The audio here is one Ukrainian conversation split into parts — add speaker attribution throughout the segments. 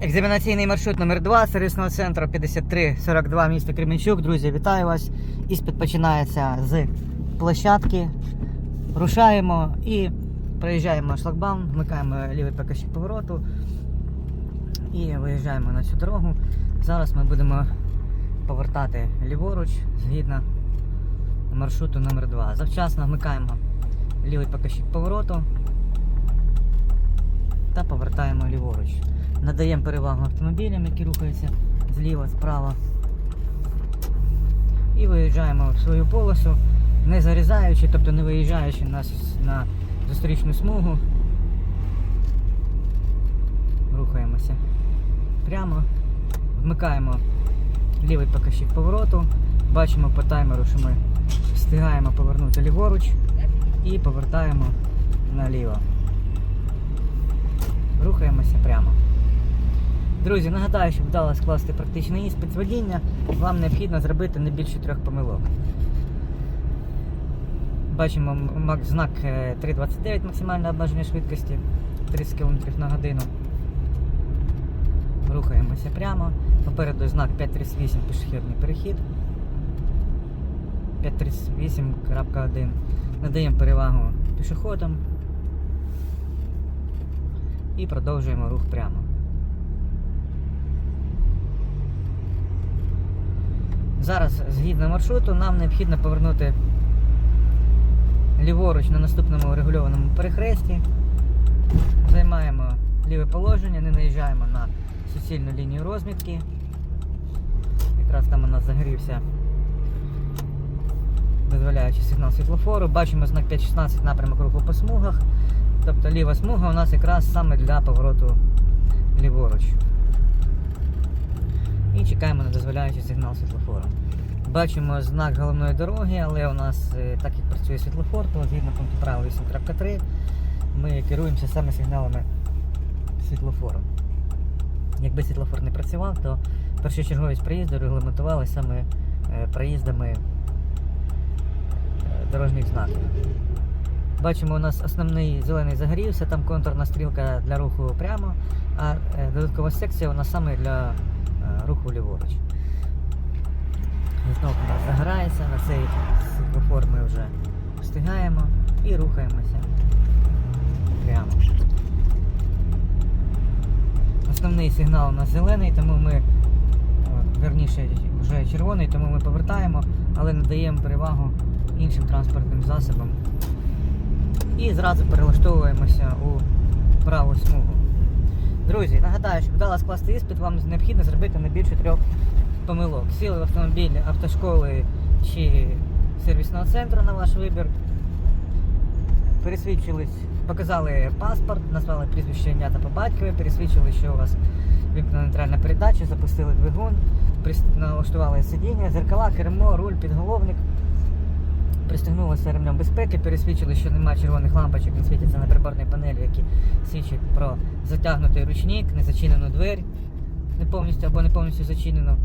Speaker 1: Екзаменаційний маршрут номер 2 сервісного центру 5342 місто Кременчук. Друзі, вітаю вас. Іспит починається з площадки. Рушаємо і проїжджаємо шлагбаум, вмикаємо лівий показчик повороту і виїжджаємо на цю дорогу. Зараз ми будемо повертати ліворуч згідно маршруту номер 2 Завчасно вмикаємо лівий показчик повороту та повертаємо ліворуч. Надаємо перевагу автомобілям, які рухаються зліва, справа. І виїжджаємо в свою полосу, не зарізаючи, тобто не виїжджаючи на, на зустрічну смугу. Рухаємося прямо, вмикаємо лівий показчик повороту, бачимо по таймеру, що ми встигаємо повернути ліворуч і повертаємо наліво. Рухаємося прямо. Друзі, нагадаю, щоб вдало скласти практичний іспит з водіння, вам необхідно зробити не більше трьох помилок. Бачимо знак е, 3.29 максимальне обмеження швидкості 30 км на годину. Рухаємося прямо. Попереду знак 5.38 пішохідний перехід. 5.38.1. Надаємо перевагу пішоходам і продовжуємо рух прямо. Зараз, згідно маршруту, нам необхідно повернути ліворуч на наступному регульованому перехресті. Займаємо ліве положення, не наїжджаємо на суцільну лінію розмітки. Якраз там у нас загорівся дозволяючи сигнал світлофору. Бачимо знак 5.16 напрямок руху по смугах. Тобто ліва смуга у нас якраз саме для повороту ліворуч. Чекаємо на дозволяючий сигнал світлофору. Бачимо знак головної дороги, але у нас, е, так як працює світлофор, то згідно пункту правил 8.3 ми керуємося саме сигналами світлофору. Якби світлофор не працював, то першочерговість проїзду регламентували саме е, проїздами е, дорожніх знаків. Бачимо, у нас основний зелений загорівся, там контурна стрілка для руху прямо, а додаткова секція у нас саме для руху ліворуч. Знову у нас загорається, на цей світлофор ми вже встигаємо і рухаємося прямо. Основний сигнал у нас зелений, тому ми, е, верніше, вже червоний, тому ми повертаємо, але надаємо перевагу іншим транспортним засобам. І зразу перелаштовуємося у праву смугу. Друзі, нагадаю, щоб вдало скласти іспит, вам необхідно зробити не більше трьох помилок. Сіли в автомобіль автошколи чи сервісного центру на ваш вибір. Пересвідчились, показали паспорт, назвали прізвище ім'я та по батькові, пересвідчили, що у вас вимкнена нейтральна передача, запустили двигун, налаштували сидіння, зеркала, кермо, руль, підголовник. Пристегнулися ремнем безпеки, пересвідчили, що немає червоних лампочок, не світяться на приборній панелі, які свідчать про затягнутий ручник, незачинену двері, не повністю або не повністю зачинену.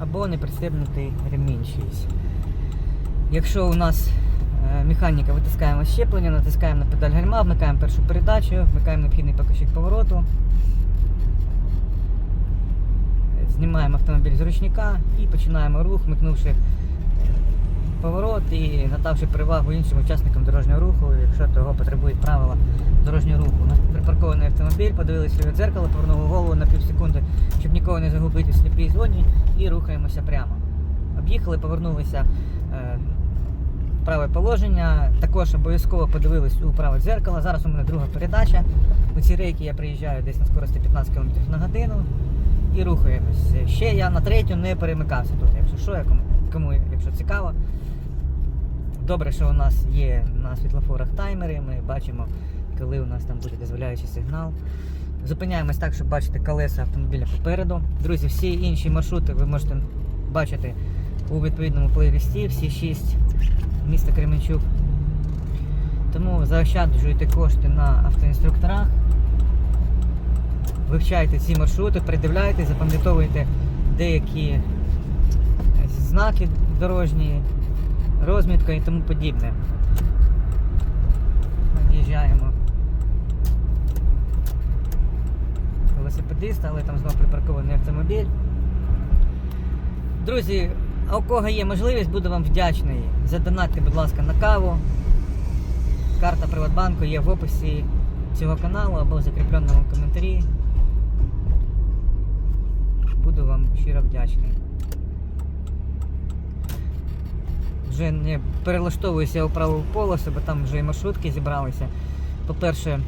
Speaker 1: Або не пристебнутий ремінь чийсь. Якщо у нас е, механіка витискаємо щеплення, натискаємо на педаль гальма, вмикаємо першу передачу, вмикаємо необхідний показчик повороту. Знімаємо автомобіль з ручника і починаємо рух, вмикнувши поворот і надавши перевагу іншим учасникам дорожнього руху, якщо того потребують правила дорожнього руху. Припаркований автомобіль, подивилися від дзеркала, повернули голову на пів секунди, щоб нікого не загубити в сліпій зоні, і рухаємося прямо. Об'їхали, повернулися е, в праве положення. Також обов'язково подивились у праве дзеркало. Зараз у мене друга передача. У ці рейки я приїжджаю десь на скорості 15 км на годину і рухаємось. Ще я на третю не перемикався тут, якщо що, я кому, кому якщо цікаво. Добре, що у нас є на світлофорах таймери, ми бачимо, коли у нас там буде дозволяючий сигнал. Зупиняємось так, щоб бачити колеса автомобіля попереду. Друзі, всі інші маршрути ви можете бачити у відповідному плейлисті, всі шість міста Кременчук. Тому заощаджуйте кошти на автоінструкторах. Вивчайте ці маршрути, придивляйте, запам'ятовуйте деякі знаки дорожні, розмітка і тому подібне. В'їжджаємо. Велосипедист, але там знову припаркований автомобіль. Друзі, а у кого є можливість, буду вам вдячний. Задонатьте, будь ласка, на каву. Карта Приватбанку є в описі цього каналу або в закріпленому коментарі. Буду вам щиро вдячний. Вже не перелаштовуюся у праву полосу, бо там вже і маршрутки зібралися. По-перше,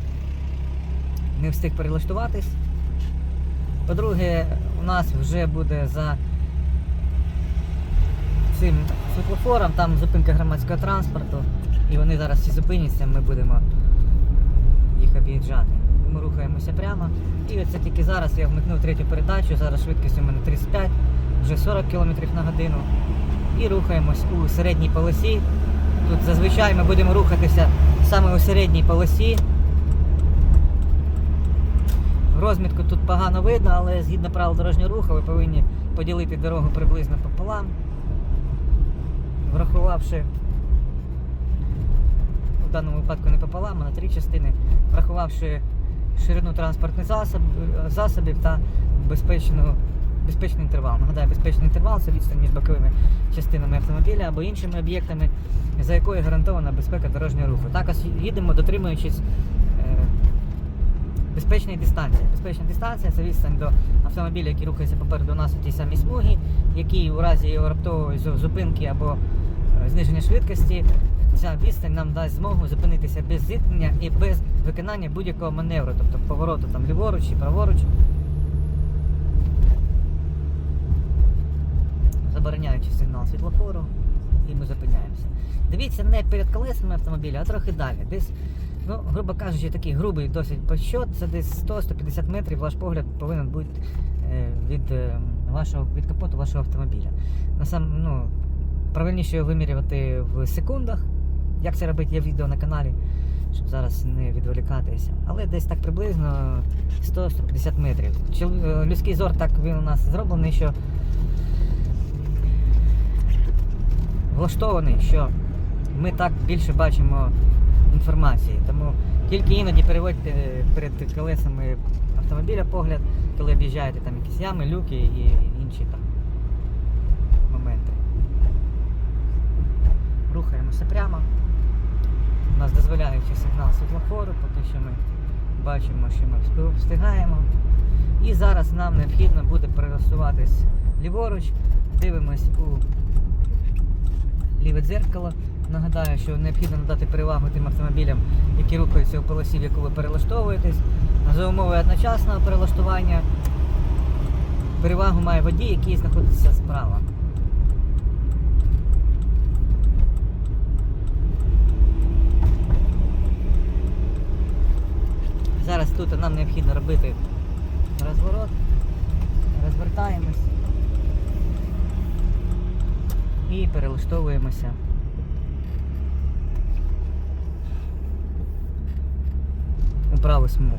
Speaker 1: не встиг перелаштуватись. По-друге, у нас вже буде за цим світлофором, там зупинка громадського транспорту, і вони зараз всі зупиняться, ми будемо їх об'їжджати. Ми рухаємося прямо. І оце тільки зараз я вмикнув третю передачу, зараз швидкість у мене 35, вже 40 км на годину. І рухаємось у середній полосі. Тут зазвичай ми будемо рухатися саме у середній полосі. Розмітку тут погано видно, але згідно правил дорожнього руху ви повинні поділити дорогу приблизно пополам, врахувавши в даному випадку не пополам, а на три частини, врахувавши ширину транспортних засоб, засобів та безпечну, безпечний інтервал. Нагадаю, безпечний інтервал це відстань між боковими частинами автомобіля або іншими об'єктами, за якою гарантована безпека дорожнього руху. Також їдемо, дотримуючись е, безпечної дистанції. Безпечна дистанція це відстань до автомобіля, який рухається попереду нас у тій самій смугі, який у разі його раптової зупинки або е, зниження швидкості, ця відстань нам дасть змогу зупинитися без зіткнення і без виконання будь-якого маневру, тобто повороту там ліворуч чи праворуч. Забороняючи сигнал світлофору, і ми зупиняємося. Дивіться не перед колесами автомобіля, а трохи далі. Десь, ну, грубо кажучи, такий грубий досить посчет, це десь 100-150 метрів ваш погляд повинен бути е, від, е, вашого, від капоту вашого автомобіля. Насам, ну, правильніше вимірювати в секундах. Як це робити, є відео на каналі, щоб зараз не відволікатися. Але десь так приблизно 100-150 метрів. Е, Людський зор так він у нас зроблений, що влаштований, що ми так більше бачимо інформації. Тому тільки іноді переводьте перед колесами автомобіля погляд, коли об'їжджаєте там якісь ями, люки і інші там моменти. Рухаємося прямо. Нас дозволяючи сигнал світлофору, поки що ми бачимо, що ми встигаємо. І зараз нам необхідно буде пересуватись ліворуч, дивимось у ліве дзеркало. Нагадаю, що необхідно надати перевагу тим автомобілям, які рухаються у полосі, в яку ви перелаштовуєтесь. За умови одночасного перелаштування перевагу має водій, який знаходиться справа. Зараз тут нам необхідно робити розворот. Розвертаємось і перелаштовуємося. У праву смугу.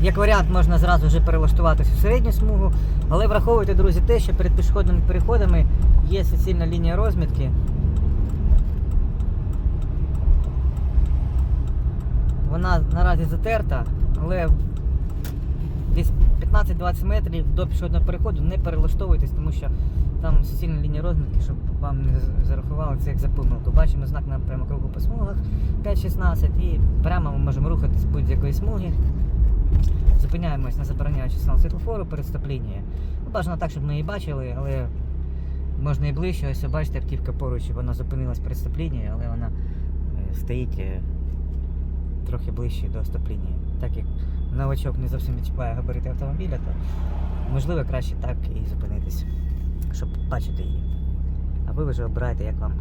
Speaker 1: Як варіант, можна зразу вже перелаштуватися у середню смугу, але враховуйте, друзі, те, що перед пішохідними переходами є суцільна лінія розмітки. Вона наразі затерта, але десь 15-20 метрів до пішохідного переходу не перелаштовуйтесь, тому що там суцільна лінія розмітки, щоб вам не зарахували це як за помилку. Бачимо знак на прямо кругу по смугах 5-16 і прямо ми можемо рухатись будь-якої смуги. Зупиняємось на забороняючий сигнал світлофору перед стоп-лінією. Ну, бажано так, щоб ми її бачили, але можна і ближче. Ось бачите, автівка поруч, вона зупинилась перед стоп-лінією, але вона е, стоїть е, трохи ближче до стоп-лінії. Так як новачок не зовсім відчуває габарити автомобіля, то можливо краще так і зупинитись, щоб бачити її. А ви вже обираєте, як вам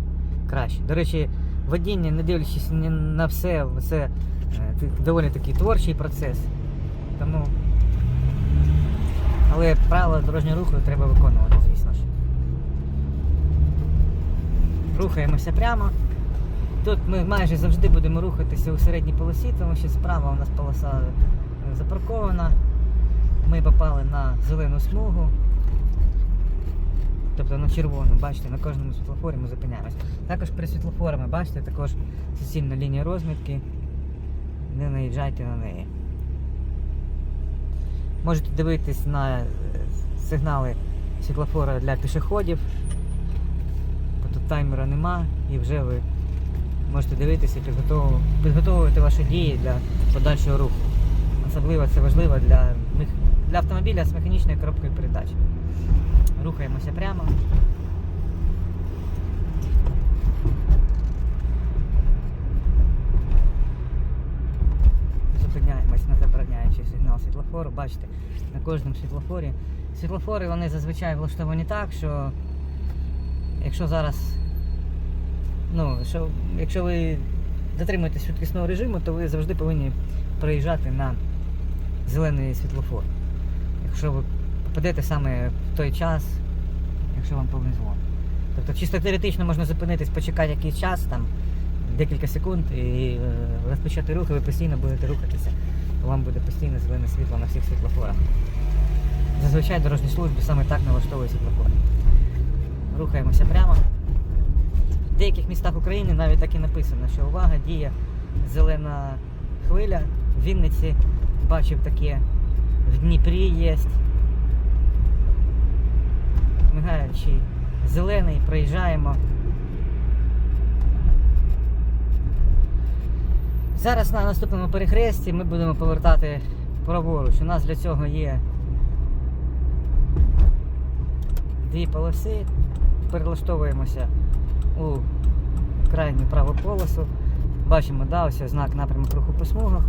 Speaker 1: краще. До речі, водіння, не дивлячись на все, це е, доволі такий творчий процес. Тому. Але правила дорожнього руху треба виконувати, звісно ж. Рухаємося прямо. Тут ми майже завжди будемо рухатися у середній полосі, тому що справа у нас полоса е, запаркована. Ми попали на зелену смугу. тобто на червону, бачите, на кожному світлофорі ми зупиняємось. Також при світлофорами, бачите, також суцільна лінія розмітки. Не наїжджайте на неї. Можете дивитись на е, сигнали світлофора для пішоходів. Бо тут таймера нема і вже ви можете дивитися і підготову- підготовувати ваші дії для подальшого руху. Особливо це важливо для, для автомобіля з механічною коробкою передач. Рухаємося прямо. Зупиняємось на забороняючий сигнал світлофору. Бачите, на кожному світлофорі. Світлофори вони зазвичай влаштовані так, що якщо зараз, ну, що, якщо ви дотримуєтесь швидкісного режиму, то ви завжди повинні проїжджати на зелений світлофор. Якщо ви попадете саме в той час, якщо вам повезло. Тобто чисто теоретично можна зупинитись, почекати якийсь час, там декілька секунд і е, розпочати рух, і ви постійно будете рухатися. Вам буде постійно зелене світло на всіх світлофорах. Зазвичай дорожні служби саме так налаштовують світлофори. Рухаємося прямо. Деяких містах України навіть так і написано, що увага, діє зелена хвиля. В Вінниці бачив таке, в Дніпрі є. Мигаючий зелений, проїжджаємо. Зараз на наступному перехресті ми будемо повертати праворуч. У нас для цього є дві полоси. Перелаштовуємося у крайню праву полосу. Бачимо, да, ось знак напрямок руху по смугах.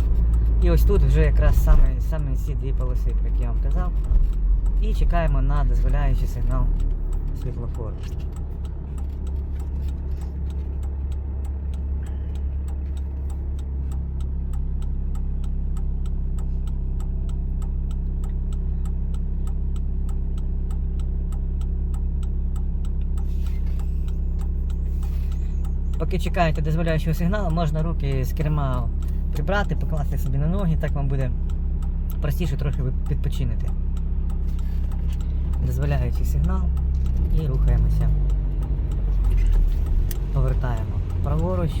Speaker 1: І ось тут вже якраз саме, саме ці дві полоси, про які я вам казав. І чекаємо на дозволяючий сигнал світлофору. Поки чекаєте дозволяючого сигналу, можна руки з керма прибрати, покласти собі на ноги, так вам буде простіше трохи ви підпочинити. Дозволяючий сигнал і рухаємося. Повертаємо праворуч.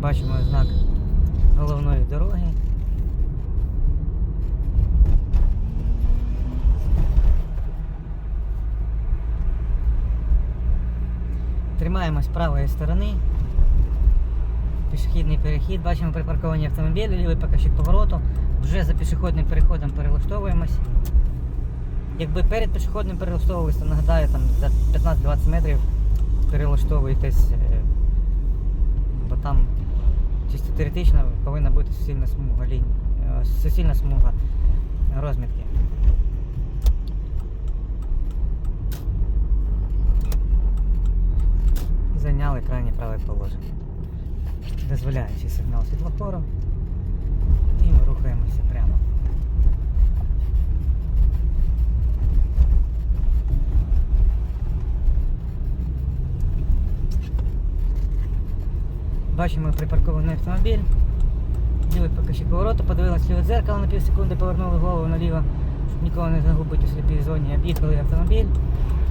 Speaker 1: Бачимо знак головної дороги. Тримаємось правої сторони. Пішохідний перехід. Бачимо припарковані автомобілі, лівий покажчик повороту. Вже за пішохідним переходом перелаштовуємось. Якби перед пішохідним перелаштовувались, то нагадаю, там за 15-20 метрів перелаштовуєтесь, е, бо там чисто теоретично повинна бути суцільна смуга лінь, е, суцільна смуга розмітки. Зайняли крайнє праве положення. Дозволяючи сигнал світлофору. І ми рухаємося прямо. Бачимо припаркований автомобіль. Лівий покажчик повороту, подивилися ліве дзеркало на пів секунди, повернули голову наліво, щоб нікого не загубити у сліпій зоні, об'їхали автомобіль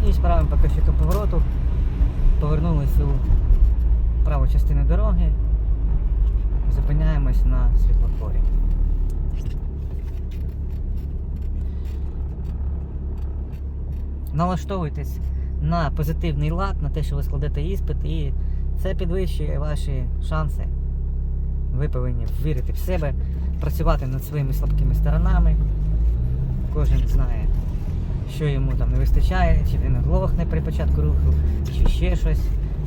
Speaker 1: і з правим покажчиком повороту повернулись у праву частину дороги, зупиняємось на світлофорі. Налаштовуйтесь на позитивний лад, на те, що ви складете іспит, і це підвищує ваші шанси. Ви повинні вірити в себе, працювати над своїми слабкими сторонами. Кожен знає, що йому там не вистачає, чи він оглохне при початку руху, чи ще щось.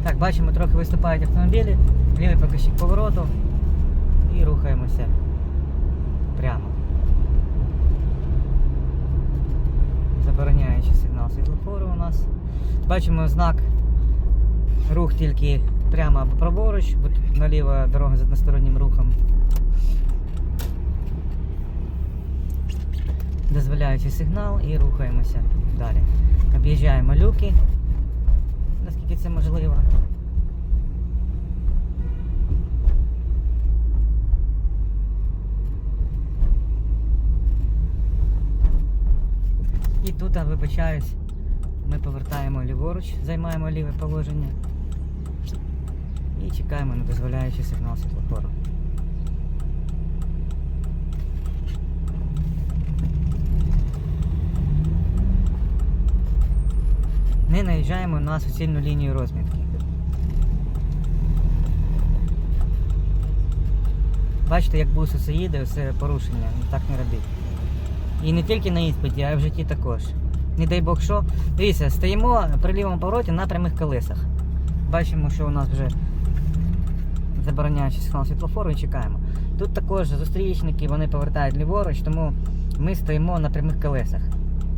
Speaker 1: Так, бачимо, трохи виступають автомобілі, лівий покажчик повороту і рухаємося прямо. Забороняючи сигнал світлофору у нас. Бачимо знак рух тільки прямо або праворуч, бо наліво дорога з одностороннім рухом. Дозволяючи сигнал і рухаємося далі. Об'їжджаємо люки, наскільки це можливо. І тут, вибачаюсь, ми повертаємо ліворуч, займаємо ліве положення і чекаємо на дозволяючий сигнал світлофору. Не наїжджаємо на суцільну лінію розмітки. Бачите, як бус їде, все порушення, ну так не робіть. І не тільки на іспиті, а й в житті також. Не дай Бог що. Дивіться, стоїмо при лівому повороті на прямих колесах. Бачимо, що у нас вже забороняючий сигнал світлофору і чекаємо. Тут також зустрічники, вони повертають ліворуч, тому ми стоїмо на прямих колесах.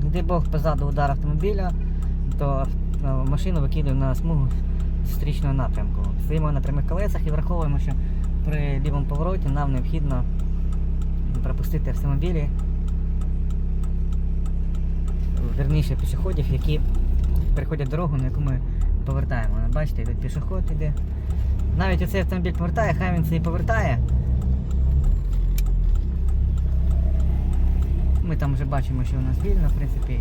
Speaker 1: Не дай Бог позаду удар автомобіля, то е, машину викидуємо на смугу зустрічного напрямку. Стоїмо на прямих колесах і враховуємо, що при лівому повороті нам необхідно пропустити автомобілі, верніше пішоходів, які переходять дорогу, на яку ми повертаємо. Бачите, тут пішоход іде. Навіть оцей автомобіль повертає, хай він це і повертає. Ми там вже бачимо, що у нас вільно, в принципі.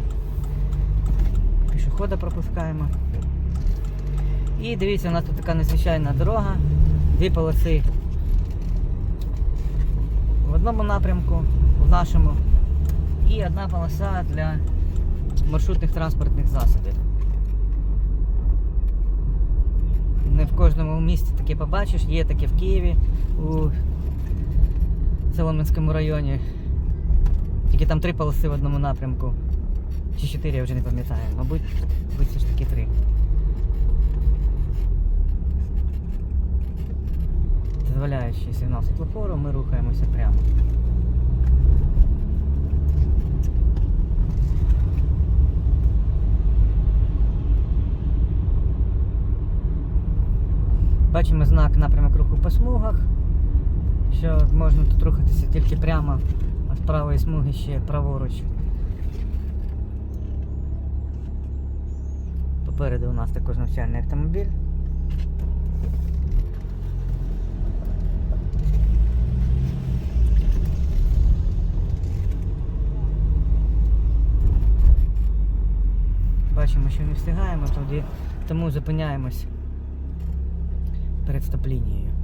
Speaker 1: Пішохода пропускаємо. І дивіться, у нас тут така незвичайна дорога, дві полоси в одному напрямку, в нашому, і одна полоса для маршрутних транспортних засобів. Не в кожному місті таке побачиш, є таке в Києві у Солом'янському районі. Тільки там три полоси в одному напрямку. Чи чотири, я вже не пам'ятаю. Мабуть, все ж таки три. Дозволяючи сигнал світлофору, ми рухаємося прямо. Бачимо знак напрямок руху по смугах, що можна тут рухатися тільки прямо, а з правої смуги ще праворуч. Попереду у нас також навчальний автомобіль. Бачимо, що не встигаємо, тоді, тому зупиняємось перед стоп-лінією.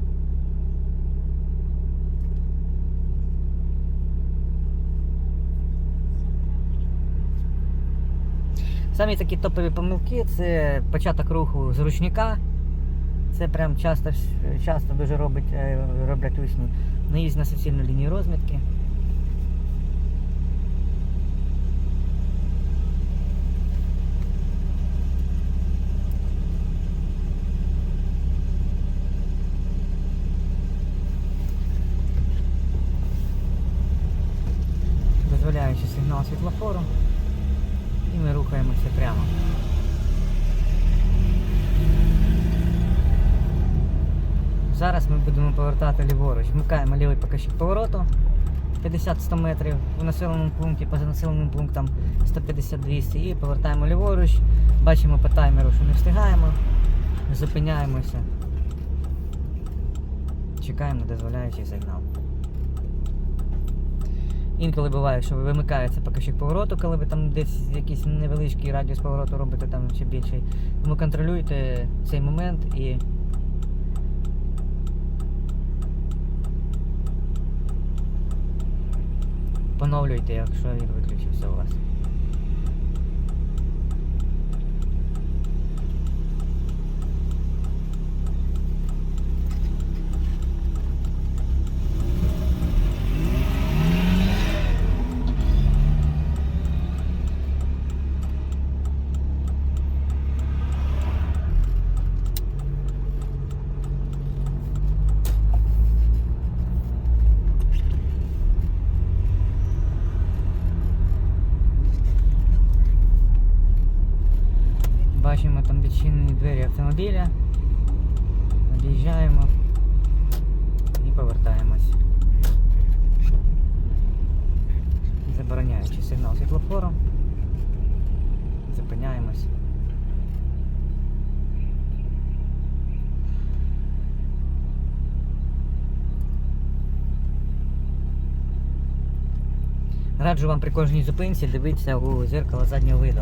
Speaker 1: Самі такі топові помилки це початок руху з ручника. Це прям часто, часто дуже робить, е, роблять учні. Наїзд на суцільну лінію розмітки. дозволяючи сигнал світлофору. І ми рухаємося прямо. Зараз ми будемо повертати ліворуч. Вмикаємо лівий показчик повороту 50-100 метрів в населеному пункті, поза населеним пунктом 150-200 і повертаємо ліворуч. Бачимо по таймеру, що не встигаємо. Зупиняємося. Чекаємо дозволяючий сигнал. Інколи буває, що вимикається показчик повороту, коли ви там десь якийсь невеличкий радіус повороту робите там ще більший. Тому контролюйте цей момент і. Поновлюйте, якщо він виключився у вас. Бачимо там відчинені двері автомобіля. Об'їжджаємо і повертаємось. Забороняючи сигнал світлофору. Зупиняємось. раджу вам при кожній зупинці дивитися у зеркало заднього виду.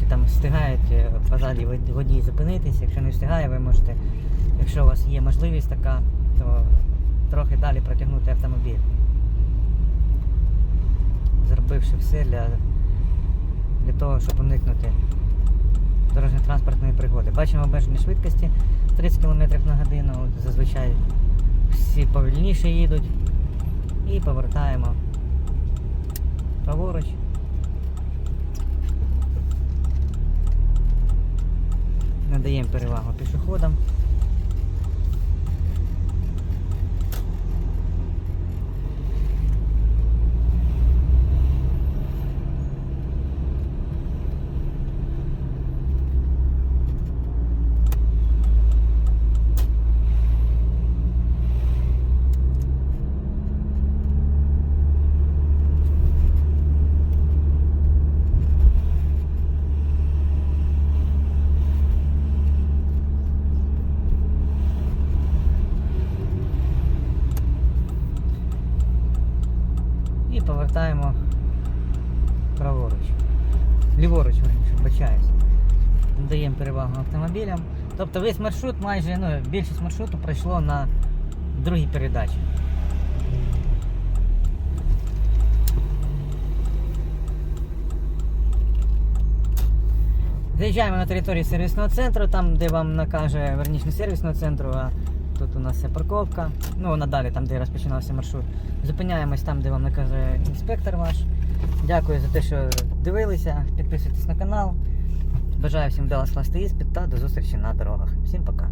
Speaker 1: Чи там встигають позаді вод- водій зупинитись, якщо не встигає, ви можете, якщо у вас є можливість така, то трохи далі протягнути автомобіль. Зробивши все для, для того, щоб уникнути дорожньо-транспортної пригоди. Бачимо обмеження швидкості 30 км на годину. Зазвичай всі повільніше їдуть. І повертаємо праворуч. Надаємо перевагу пішоходам. Повертаємо праворуч. Ліворуч, верніше, вибачаюсь. Даємо перевагу автомобілям. Тобто весь маршрут, майже, ну, більшість маршруту пройшло на другій передачі. Заїжджаємо на територію сервісного центру, там, де вам накаже, верніше сервісного центру, а тут у нас є парковка. Ну, вона далі, там, де розпочинався маршрут. Зупиняємось там, де вам наказує інспектор ваш. Дякую за те, що дивилися. Підписуйтесь на канал. Бажаю всім вдало скласти іспит та до зустрічі на дорогах. Всім пока.